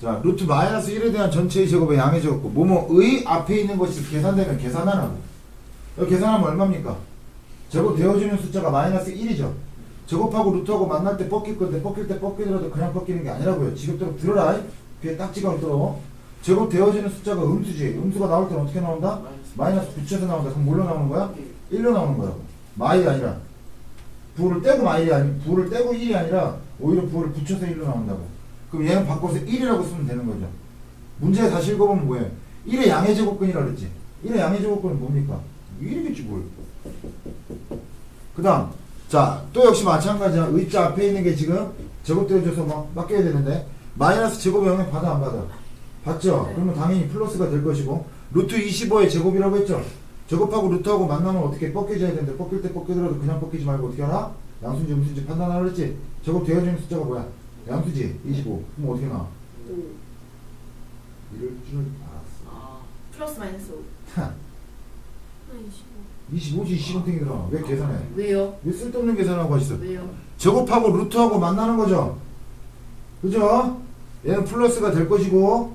자, 루트 마이너스 1에 대한 전체의 제곱의 양의 제곱고 뭐뭐의 앞에 있는 것이 계산되면 계산하라고. 여기 계산하면 얼마입니까? 제곱 되어지는 숫자가 마이너스 1이죠. 제곱하고 루트하고 만날 때 꺾일 건데 꺾일 때 꺾이더라도 그냥 꺾이는 게 아니라고요. 지겹도록 들어라. 귀에 딱지가 들어. 제곱 되어지는 숫자가 음수지. 음수가 나올 때는 어떻게 나온다? 마이너스 붙여서 나온다. 그럼 뭘로 나오는 거야? 1로 나오는 거라고. 마이 아니라. 부호를 떼고 마일이 아니 부호를 떼고 1이 아니라 오히려 부호를 붙여서 1로 나온다고. 그럼 얘는 바꿔서 1이라고 쓰면 되는 거죠. 문제 다시 읽어보면 뭐예요? 1의 양의 제곱근이라 그랬지. 1의 양의 제곱근은 뭡니까? 1이겠지 뭘. 그 다음 자 또 역시 마찬가지야. 의자 앞에 있는 게 지금 제곱되어져서 막 바뀌어야 되는데 마이너스 제곱의 영향 받아 안 받아? 받죠? 그러면 당연히 플러스가 될 것이고 루트 25의 제곱이라고 했죠? 제곱하고 루트하고 만나면 어떻게 꺾여져야 되는데 꺾일 때 꺾이더라도 그냥 꺾이지 말고 어떻게 하나? 양수인지 음수인지 판단하라 그랬지? 제곱 되어지는 숫자가 뭐야? 양수지 25 그럼 어떻게 나와? 이럴 줄 알았어 아, 플러스 마이너스 5. 25지 20원탱이더라 왜 계산해? 왜요? 왜 쓸데없는 계산하고 있어? 왜요? 제곱하고 루트하고 만나는 거죠. 그죠? 얘는 플러스가 될 것이고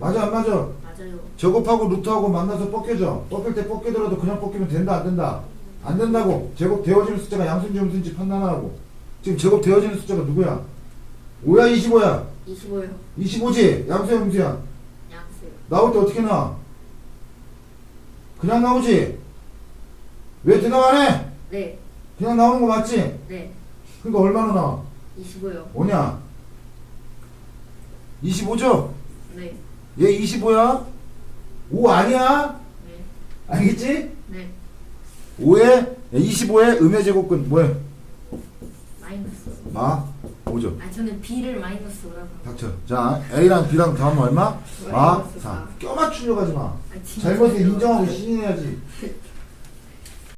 맞아 안 맞아? 맞아요. 제곱하고 루트하고 만나서 꺾여져. 꺾일 때 꺾이더라도 그냥 꺾이면 된다 안 된다? 안 된다고. 제곱 되어지는 숫자가 양수인지 음수인지 판단하라고. 지금 제곱 되어지는 숫자가 누구야? 5야 25야? 25요. 25지? 양수야 음수야? 양수요. 나올 때 어떻게 나와? 그냥 나오지? 왜 대답 안 해? 네. 그냥 나오는 거 맞지? 네. 그러니까 얼마나 나와? 25요. 뭐냐? 25죠? 네. 얘 25야? 5 아니야? 네. 알겠지? 네. 5에 25에 음의 제곱근 뭐야? 마 5죠. 아, 저는 B를 마이너스 5라고. 닥쳐. 자, A랑 B랑 다음 얼마? 마 마이너스 4. 사. 껴 맞추려고 하지 마. 아, 진짜 어려워. 인정하고 시인해야지.